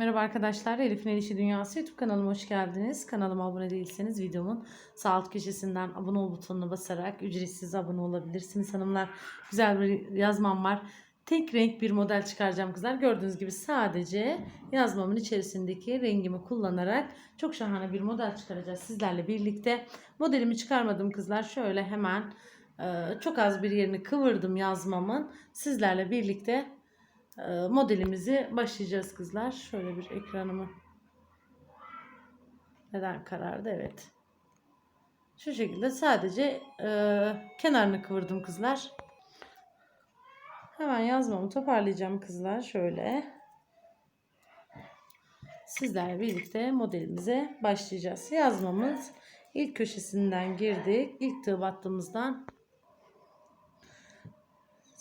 Merhaba arkadaşlar. Elif'in El İşi Dünyası YouTube kanalıma hoş geldiniz. Kanalıma abone değilseniz videomun sağ alt köşesinden abone ol butonuna basarak ücretsiz abone olabilirsiniz hanımlar. Güzel bir yazmam var. Tek renk bir model çıkaracağım kızlar. Gördüğünüz gibi sadece yazmamın içerisindeki rengimi kullanarak çok şahane bir model çıkaracağız sizlerle birlikte. Modelimi çıkarmadım kızlar. Şöyle hemen e, çok az bir yerini kıvırdım yazmamın. Sizlerle birlikte modelimizi başlayacağız kızlar. Şöyle bir ekranımı neden karardı? Evet. Şu şekilde sadece e, kenarını kıvırdım kızlar. Hemen yazmamı toparlayacağım kızlar. Şöyle. Sizlerle birlikte modelimize başlayacağız. Yazmamız ilk köşesinden girdik. İlk tığ battığımızdan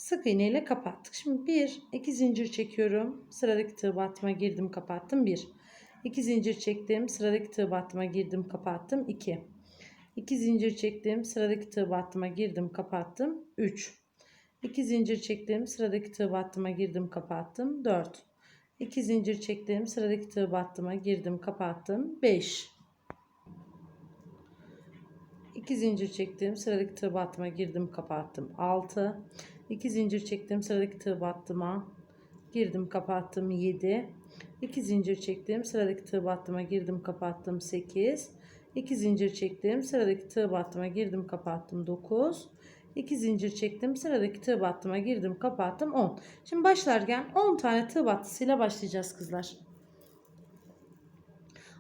sık iğne ile kapattık. Şimdi bir, iki zincir çekiyorum. Sıradaki tığ battıma girdim, kapattım. Bir. İki zincir çektim. Sıradaki tığ battıma girdim, kapattım. İki. İki zincir çektim. Sıradaki tığ battıma girdim, kapattım. Üç. İki zincir çektim. Sıradaki tığ battıma girdim, kapattım. Dört. İki zincir çektim. Sıradaki tığ battıma girdim, kapattım. Beş. İki zincir çektim. Sıradaki tığ battıma girdim, kapattım. Altı. 2 zincir çektim sıradaki tığ battıma. Girdim kapattım 7 2 zincir çektim sıradaki tığ battıma. Girdim kapattım 8 2 zincir çektim sıradaki tığ battıma. Girdim kapattım 9 2 zincir çektim sıradaki tığ battıma. Girdim kapattım 10 şimdi başlarken 10 tane tığ battısıyla başlayacağız kızlar.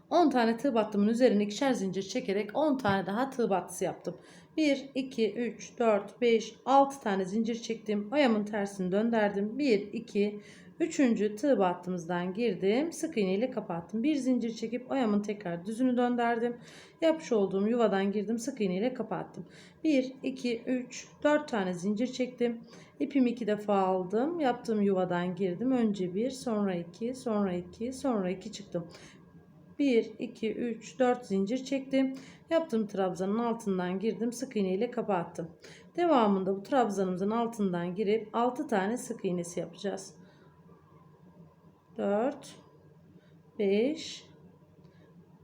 10 tane tığ battımın üzerine ikişer zincir çekerek 10 tane daha tığ battısı yaptım 1, 2, 3, 4, 5, 6 tane zincir çektim. Ayağımın tersini döndürdüm. 1, 2, 3. tığ battığımızdan girdim. Sık iğne ile kapattım. Bir zincir çekip ayağımın tekrar düzünü döndürdüm. Yapmış olduğum yuvadan girdim. Sık iğne ile kapattım. 1, 2, 3, 4 tane zincir çektim. İpimi iki defa aldım. Yaptığım yuvadan girdim. Önce 1, sonra 2, sonra 2, sonra 2 çıktım. 1, 2, 3, 4 zincir çektim. Yaptığım trabzanın altından girdim. Sık iğne ile kapattım. Devamında bu trabzanımızın altından girip 6 tane sık iğnesi yapacağız. 4, 5,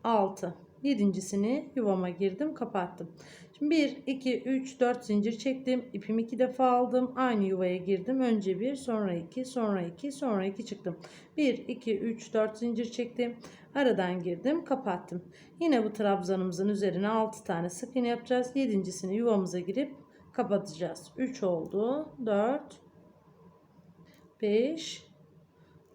6. Yedincisini yuvama girdim kapattım. Şimdi 1, 2, 3, 4 zincir çektim. İpimi iki defa aldım. Aynı yuvaya girdim. Önce 1, sonra 2, sonra 2, sonra 2 çıktım. 1, 2, 3, 4 zincir çektim. Aradan girdim, kapattım. Yine bu trabzanımızın üzerine 6 tane sık iğne yapacağız. Yedincisini yuvamıza girip kapatacağız. 3 oldu. 4, 5,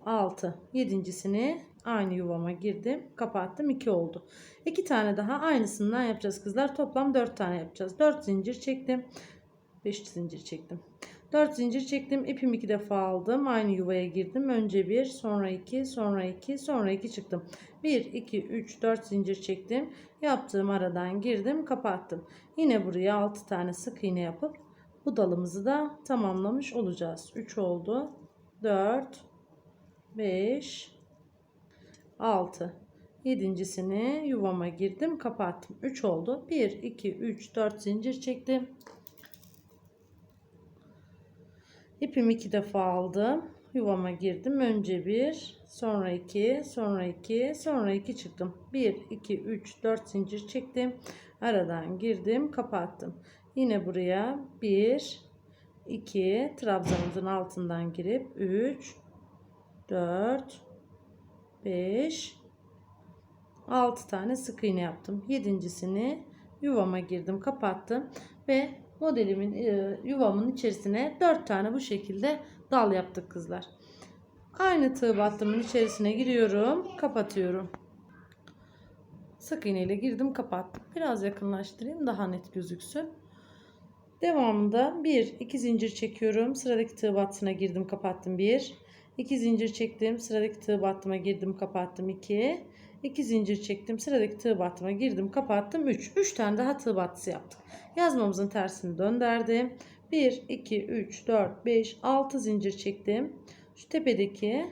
6. Yedincisini aynı yuvama girdim. Kapattım. 2 oldu. 2 tane daha aynısından yapacağız kızlar. Toplam 4 tane yapacağız. 4 zincir çektim. 5 zincir çektim. 4 zincir çektim. İpimi 2 defa aldım. Aynı yuvaya girdim. Önce 1, sonra 2, sonra 2, sonra 2 çıktım. 1, 2, 3, 4 zincir çektim. Yaptığım aradan girdim. Kapattım. Yine buraya 6 tane sık iğne yapıp bu dalımızı da tamamlamış olacağız. 3 oldu. 4, 5, 6. Yedincisini yuvama girdim. Kapattım. 3 oldu. 1, 2, 3, 4 zincir çektim. İpimi iki defa aldım. Yuvama girdim. Önce bir, sonra iki, sonra iki, sonra iki çıktım. Bir, iki, üç, dört zincir çektim. Aradan girdim, kapattım. Yine buraya bir, iki, trabzanımızın altından girip üç, dört, beş, altı tane sık iğne yaptım. Yedincisini yuvama girdim, kapattım ve modelimin e, yuvamın içerisine 4 tane bu şekilde dal yaptık kızlar. Aynı tığ battımın içerisine giriyorum. Kapatıyorum. Sık iğne ile girdim kapattım. Biraz yakınlaştırayım daha net gözüksün. Devamında 1 2 zincir çekiyorum. Sıradaki tığ battına girdim kapattım 1. 2 zincir çektim. Sıradaki tığ battıma girdim kapattım 2. 2 zincir çektim. Sıradaki tığ battıma girdim kapattım 3. 3 tane daha tığ battısı yaptık. Yazmamızın tersini döndürdüm. 1, 2, 3, 4, 5, 6 zincir çektim. Şu tepedeki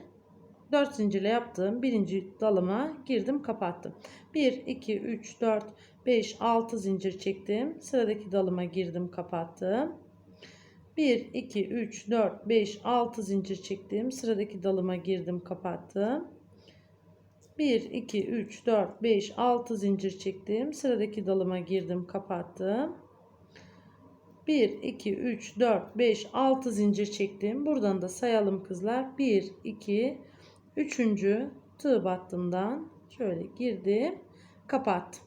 4 zincirle yaptığım birinci dalıma girdim kapattım. 1, 2, 3, 4, 5, 6 zincir çektim. Sıradaki dalıma girdim kapattım. 1, 2, 3, 4, 5, 6 zincir çektim. Sıradaki dalıma girdim kapattım. 1 2 3 4 5 6 zincir çektim. Sıradaki dalıma girdim, kapattım. 1 2 3 4 5 6 zincir çektim. Buradan da sayalım kızlar. 1 2 3. tığ battımdan şöyle girdim, kapattım.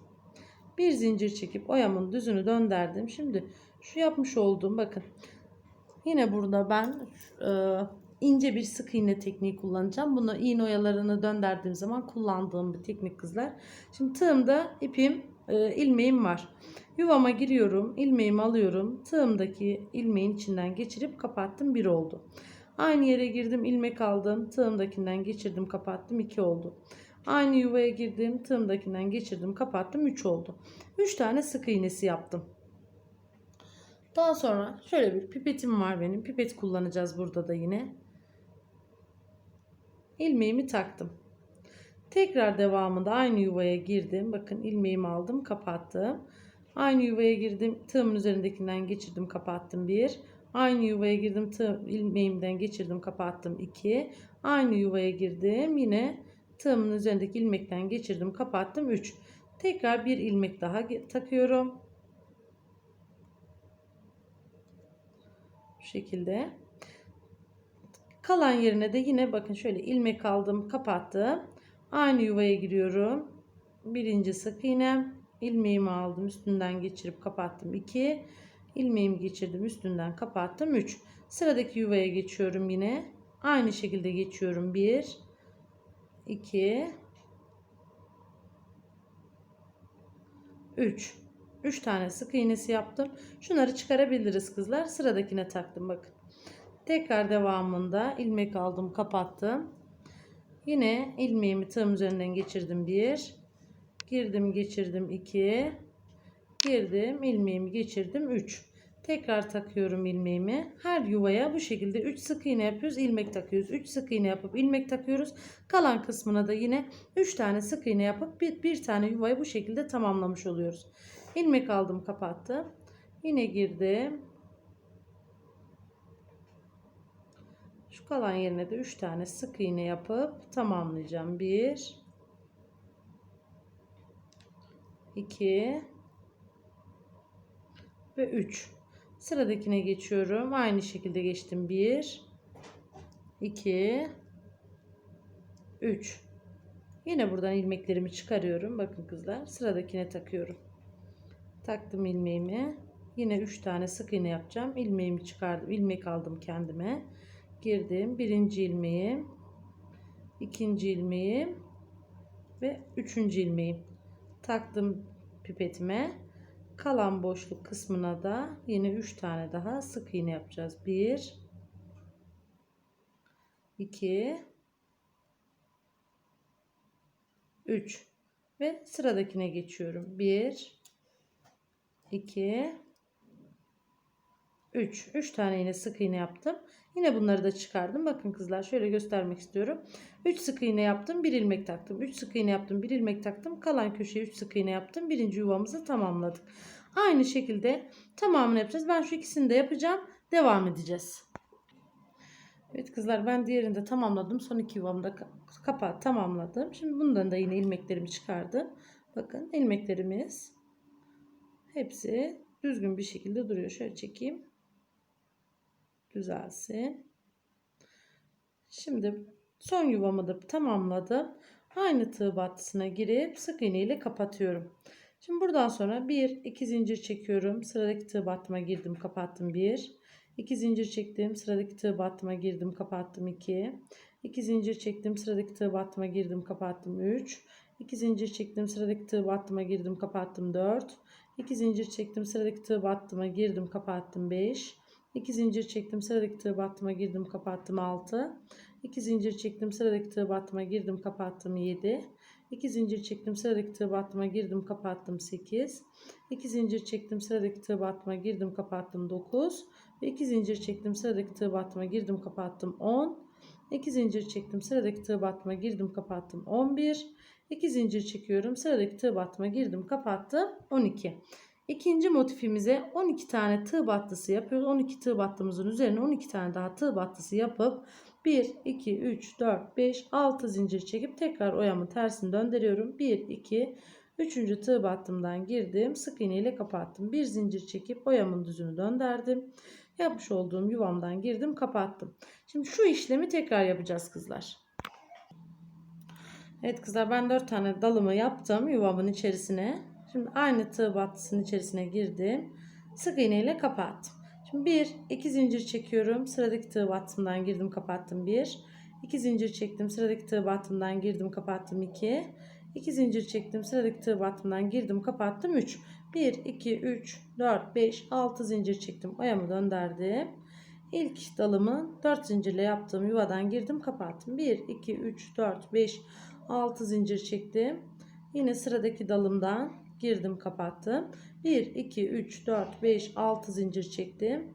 Bir zincir çekip oyamın düzünü döndürdüm. Şimdi şu yapmış olduğum bakın. Yine burada ben e, ince bir sık iğne tekniği kullanacağım. Bunu iğne oyalarını döndürdüğüm zaman kullandığım bir teknik kızlar. Şimdi tığımda ipim, e, ilmeğim var. Yuvama giriyorum, ilmeğimi alıyorum. Tığımdaki ilmeğin içinden geçirip kapattım. Bir oldu. Aynı yere girdim, ilmek aldım. Tığımdakinden geçirdim, kapattım. 2 oldu. Aynı yuvaya girdim, tığımdakinden geçirdim, kapattım. 3 oldu. 3 tane sık iğnesi yaptım. Daha sonra şöyle bir pipetim var benim. Pipet kullanacağız burada da yine. İlmeğimi taktım. Tekrar devamında aynı yuvaya girdim. Bakın ilmeğimi aldım, kapattım. Aynı yuvaya girdim. Tığımın üzerindekinden geçirdim, kapattım. 1. Aynı yuvaya girdim. Tığ ilmeğimden geçirdim, kapattım. 2. Aynı yuvaya girdim. Yine tığımın üzerindeki ilmekten geçirdim, kapattım. 3. Tekrar bir ilmek daha takıyorum. Bu şekilde. Kalan yerine de yine bakın şöyle ilmek aldım, kapattım. Aynı yuvaya giriyorum. Birinci sık iğnem. ilmeğimi aldım, üstünden geçirip kapattım. 2. ilmeğimi geçirdim, üstünden kapattım. 3. Sıradaki yuvaya geçiyorum yine. Aynı şekilde geçiyorum. 1 2 3 3 tane sık iğnesi yaptım. Şunları çıkarabiliriz kızlar. Sıradakine taktım bakın. Tekrar devamında ilmek aldım, kapattım. Yine ilmeğimi tığım üzerinden geçirdim 1. Girdim, geçirdim 2. Girdim, ilmeğimi geçirdim 3. Tekrar takıyorum ilmeğimi. Her yuvaya bu şekilde 3 sık iğne yapıyoruz. ilmek takıyoruz. 3 sık iğne yapıp ilmek takıyoruz. Kalan kısmına da yine 3 tane sık iğne yapıp bir, tane yuvayı bu şekilde tamamlamış oluyoruz. İlmek aldım kapattım. Yine girdim. Şu kalan yerine de 3 tane sık iğne yapıp tamamlayacağım. 1 2 ve 3. Sıradakine geçiyorum. Aynı şekilde geçtim. 1 2 3 Yine buradan ilmeklerimi çıkarıyorum. Bakın kızlar. Sıradakine takıyorum. Taktım ilmeğimi. Yine 3 tane sık iğne yapacağım. İlmeğimi çıkardım. ilmek aldım kendime. Girdim. Birinci ilmeğim. ikinci ilmeğim. Ve üçüncü ilmeğim. Taktım pipetime. Kalan boşluk kısmına da yine 3 tane daha sık iğne yapacağız. 1 2 3 ve sıradakine geçiyorum. 1 2 3 3 tane yine sık iğne yaptım. Yine bunları da çıkardım. Bakın kızlar şöyle göstermek istiyorum. 3 sık iğne yaptım. 1 ilmek taktım. 3 sık iğne yaptım. 1 ilmek taktım. Kalan köşeye 3 sık iğne yaptım. Birinci yuvamızı tamamladık. Aynı şekilde tamamını yapacağız. Ben şu ikisini de yapacağım. Devam edeceğiz. Evet kızlar ben diğerini de tamamladım. Son iki yuvamda kapağı tamamladım. Şimdi bundan da yine ilmeklerimi çıkardım. Bakın ilmeklerimiz hepsi düzgün bir şekilde duruyor. Şöyle çekeyim. Düzelsin. Şimdi son yuvamı da tamamladım. Aynı tığ battısına girip sık iğne ile kapatıyorum. Şimdi buradan sonra 1 2 zincir çekiyorum. Sıradaki tığ battıma girdim, kapattım 1. 2 zincir çektim. Sıradaki tığ battıma girdim, kapattım 2. 2 zincir çektim. Sıradaki tığ battıma girdim, kapattım 3. 2 zincir çektim. Sıradaki tığ battıma girdim, kapattım 4. 2 zincir çektim. Sıradaki tığ battıma girdim, kapattım 5. 2 zincir çektim. Sıradaki tığ battıma girdim, kapattım 6. 2 zincir çektim. Sıradaki tığ battıma girdim, kapattım 7. 2 zincir çektim sıradaki tığ battıma girdim kapattım 8 2 zincir çektim sıradaki tığ battıma girdim kapattım 9 ve 2 zincir çektim sıradaki tığ battıma girdim kapattım 10 2 zincir çektim sıradaki tığ battıma girdim kapattım 11 2 zincir çekiyorum sıradaki tığ battıma girdim kapattım 12 İkinci motifimize 12 tane tığ battısı yapıyoruz. 12 tığ battığımızın üzerine 12 tane daha tığ battısı yapıp 1, 2, 3, 4, 5, 6 zincir çekip tekrar oyamın tersini döndürüyorum. 1, 2, 3. tığ battımdan girdim. Sık iğne ile kapattım. Bir zincir çekip oyamın düzünü döndürdüm. Yapmış olduğum yuvamdan girdim kapattım. Şimdi şu işlemi tekrar yapacağız kızlar. Evet kızlar ben 4 tane dalımı yaptım yuvamın içerisine. Şimdi aynı tığ battısının içerisine girdim. Sık iğne ile kapattım. Şimdi 1 2 zincir çekiyorum. Sıradaki tığ battımdan girdim kapattım 1. 2 zincir çektim. Sıradaki tığ battımdan girdim kapattım 2. 2 zincir çektim. Sıradaki tığ battımdan girdim kapattım 3. 1 2 3 4 5 6 zincir çektim. Oyamı döndürdüm. İlk dalımı 4 zincirle yaptığım yuvadan girdim kapattım. 1 2 3 4 5 6 zincir çektim. Yine sıradaki dalımdan girdim kapattım. 1 2 3 4 5 6 zincir çektim.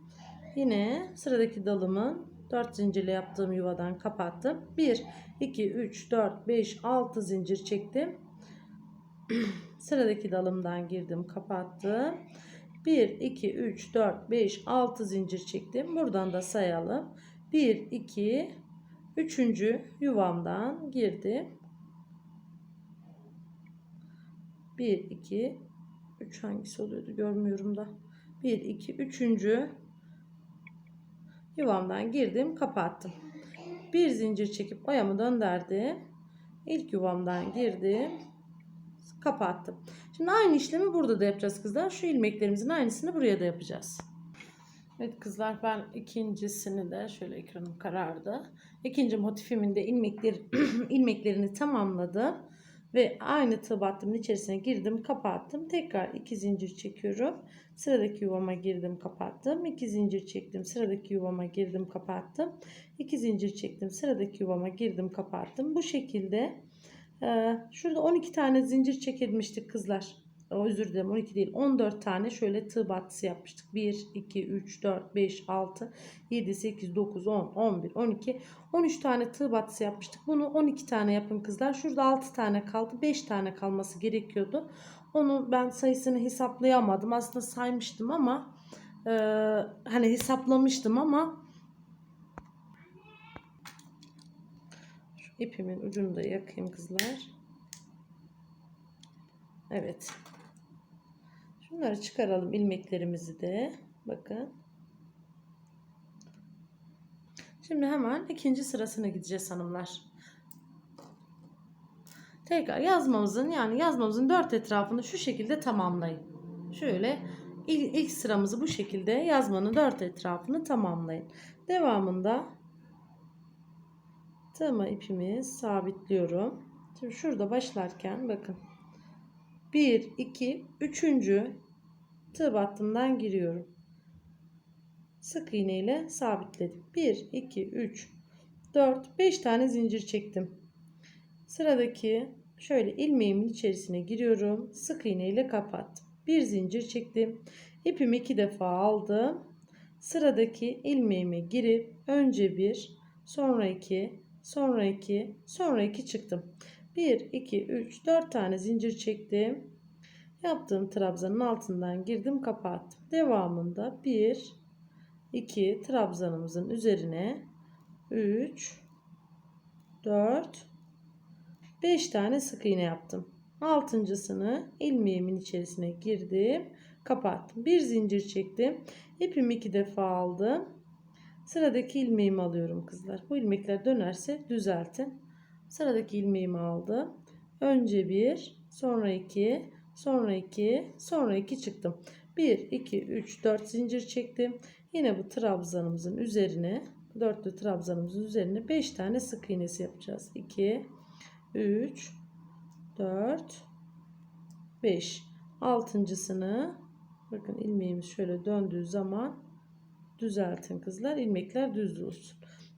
Yine sıradaki dalımı 4 zincirle yaptığım yuvadan kapattım. 1 2 3 4 5 6 zincir çektim. sıradaki dalımdan girdim kapattım. 1 2 3 4 5 6 zincir çektim. Buradan da sayalım. 1 2 3. yuvamdan girdim. 1 2 3 hangisi oluyordu görmüyorum da. 1 2 3. yuvamdan girdim, kapattım. Bir zincir çekip oyamı döndürdüm. İlk yuvamdan girdim, kapattım. Şimdi aynı işlemi burada da yapacağız kızlar. Şu ilmeklerimizin aynısını buraya da yapacağız. Evet kızlar ben ikincisini de şöyle ekranım karardı. İkinci motifimin de ilmekleri, ilmeklerini tamamladım. Ve aynı tığ battımın içerisine girdim kapattım. Tekrar iki zincir çekiyorum. Sıradaki yuvama girdim kapattım. İki zincir çektim. Sıradaki yuvama girdim kapattım. İki zincir çektim. Sıradaki yuvama girdim kapattım. Bu şekilde şurada 12 tane zincir çekilmiştik kızlar. Özür dilerim 12 değil 14 tane şöyle tığ battısı yapmıştık. 1, 2, 3, 4, 5, 6, 7, 8, 9, 10, 11, 12, 13 tane tığ battısı yapmıştık. Bunu 12 tane yapın kızlar. Şurada 6 tane kaldı. 5 tane kalması gerekiyordu. Onu ben sayısını hesaplayamadım. Aslında saymıştım ama e, hani hesaplamıştım ama şu ipimin ucunu da yakayım kızlar. Evet. Şunları çıkaralım ilmeklerimizi de. Bakın. Şimdi hemen ikinci sırasına gideceğiz hanımlar. Tekrar yazmamızın yani yazmamızın dört etrafını şu şekilde tamamlayın. Şöyle ilk, ilk sıramızı bu şekilde yazmanın dört etrafını tamamlayın. Devamında tığma ipimi sabitliyorum. Şimdi şurada başlarken bakın 1 2 3. tığ battımdan giriyorum. Sık iğne ile sabitledim. 1 2 3 4 5 tane zincir çektim. Sıradaki şöyle ilmeğimin içerisine giriyorum. Sık iğne ile kapattım. Bir zincir çektim. İpimi iki defa aldım. Sıradaki ilmeğime girip önce bir, sonra iki, sonra iki, sonra iki çıktım. 1, 2, 3, 4 tane zincir çektim. Yaptığım trabzanın altından girdim kapattım. Devamında 1, 2 trabzanımızın üzerine 3, 4, 5 tane sık iğne yaptım. Altıncısını ilmeğimin içerisine girdim. Kapattım. Bir zincir çektim. İpimi iki defa aldım. Sıradaki ilmeğimi alıyorum kızlar. Bu ilmekler dönerse düzeltin. Sıradaki ilmeğimi aldım. Önce bir, sonra iki, sonra iki, sonra iki çıktım. 1, 2, 3, 4 zincir çektim. Yine bu trabzanımızın üzerine, dörtlü trabzanımızın üzerine 5 tane sık iğnesi yapacağız. 2, 3, 4, 5. Altıncısını bakın ilmeğimiz şöyle döndüğü zaman düzeltin kızlar. ilmekler düz olsun.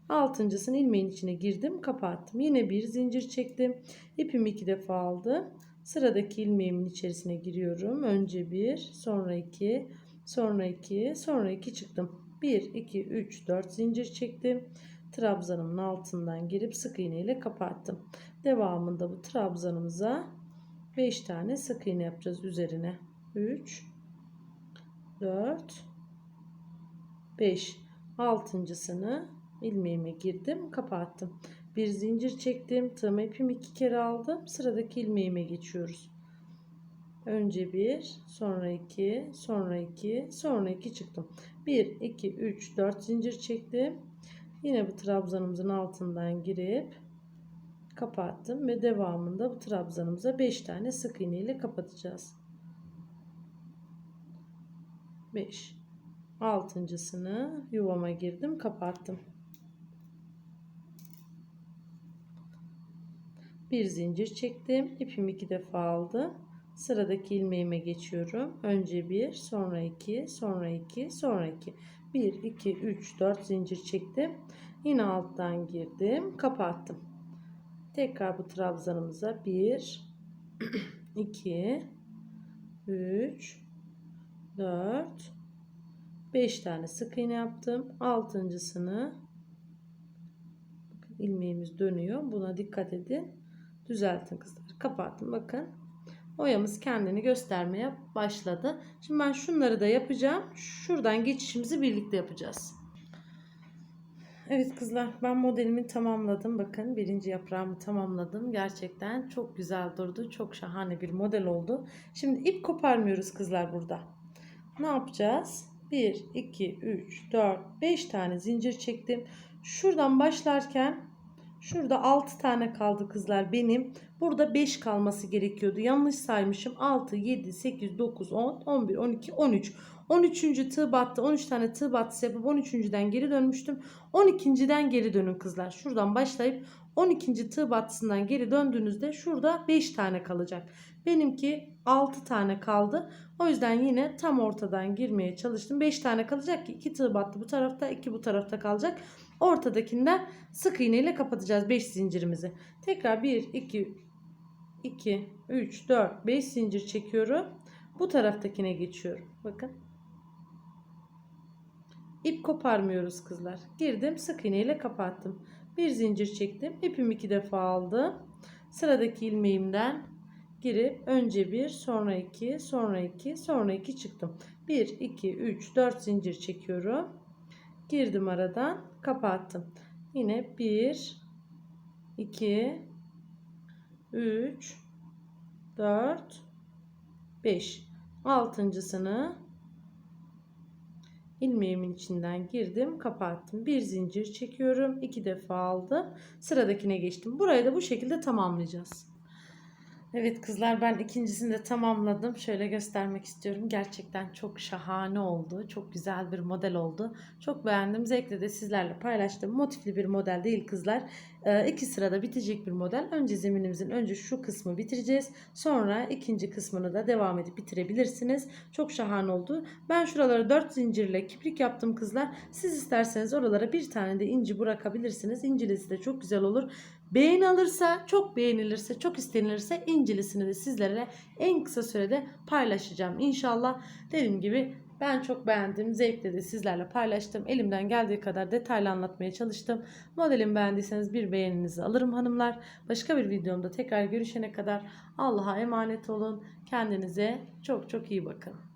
Altıncısını ilmeğin içine girdim kapattım. Yine bir zincir çektim. İpimi iki defa aldım. Sıradaki ilmeğimin içerisine giriyorum. Önce bir sonra iki sonra iki sonra iki çıktım. 1 2 3 4 zincir çektim. Trabzanımın altından girip sık iğne ile kapattım. Devamında bu trabzanımıza 5 tane sık iğne yapacağız üzerine. 3 4 5 altıncısını ilmeğime girdim kapattım bir zincir çektim tığım ipimi iki kere aldım. Sıradaki ilmeğime geçiyoruz. Önce bir sonra iki sonra iki sonra iki çıktım. 1 2 3 4 zincir çektim. Yine bu trabzanımızın altından girip kapattım ve devamında bu trabzanımıza 5 tane sık iğne ile kapatacağız. 5 altıncısını yuvama girdim kapattım bir zincir çektim. İpimi iki defa aldım sıradaki ilmeğime geçiyorum. Önce bir sonra iki sonra iki sonra iki. 1 2 3 4 zincir çektim. Yine alttan girdim. Kapattım. Tekrar bu trabzanımıza 1 2 3 4 5 tane sık iğne yaptım. Altıncısını ilmeğimiz dönüyor. Buna dikkat edin. Düzeltin kızlar. Kapattım. Bakın. Oyamız kendini göstermeye başladı. Şimdi ben şunları da yapacağım. Şuradan geçişimizi birlikte yapacağız. Evet kızlar ben modelimi tamamladım. Bakın birinci yaprağımı tamamladım. Gerçekten çok güzel durdu. Çok şahane bir model oldu. Şimdi ip koparmıyoruz kızlar burada. Ne yapacağız? 1, 2, 3, 4, 5 tane zincir çektim. Şuradan başlarken şurada 6 tane kaldı kızlar benim. Burada 5 kalması gerekiyordu. Yanlış saymışım. 6, 7, 8, 9, 10, 11, 12, 13. 13. tığ battı. 13 tane tığ battısı yapıp 13.den geri dönmüştüm. 12.den geri dönün kızlar. Şuradan başlayıp 12. tığ battısından geri döndüğünüzde şurada 5 tane kalacak. Benimki 6 tane kaldı. O yüzden yine tam ortadan girmeye çalıştım. 5 tane kalacak ki 2 tığ battı bu tarafta 2 bu tarafta kalacak. Ortadakinden sık iğne ile kapatacağız 5 zincirimizi. Tekrar 1 2 2 3 4 5 zincir çekiyorum. Bu taraftakine geçiyorum. Bakın. İp koparmıyoruz kızlar. Girdim sık iğne ile kapattım. Bir zincir çektim. İpimi iki defa aldım. Sıradaki ilmeğimden girip önce bir sonra iki sonra iki sonra iki çıktım. 1 2 3 4 zincir çekiyorum. Girdim aradan kapattım. Yine 1 2 3 4 5 altıncısını ilmeğimin içinden girdim kapattım bir zincir çekiyorum iki defa aldım sıradakine geçtim burayı da bu şekilde tamamlayacağız Evet kızlar ben ikincisini de tamamladım. Şöyle göstermek istiyorum. Gerçekten çok şahane oldu. Çok güzel bir model oldu. Çok beğendim. Zevkle de sizlerle paylaştım. Motifli bir model değil kızlar. Ee, iki sırada bitecek bir model. Önce zeminimizin önce şu kısmı bitireceğiz. Sonra ikinci kısmını da devam edip bitirebilirsiniz. Çok şahane oldu. Ben şuralara 4 zincirle kiprik yaptım kızlar. Siz isterseniz oralara bir tane de inci bırakabilirsiniz. İncilisi de çok güzel olur. Beğeni alırsa, çok beğenilirse, çok istenilirse incilisini de sizlere en kısa sürede paylaşacağım. İnşallah dediğim gibi ben çok beğendim. Zevkle de sizlerle paylaştım. Elimden geldiği kadar detaylı anlatmaya çalıştım. Modelimi beğendiyseniz bir beğeninizi alırım hanımlar. Başka bir videomda tekrar görüşene kadar Allah'a emanet olun. Kendinize çok çok iyi bakın.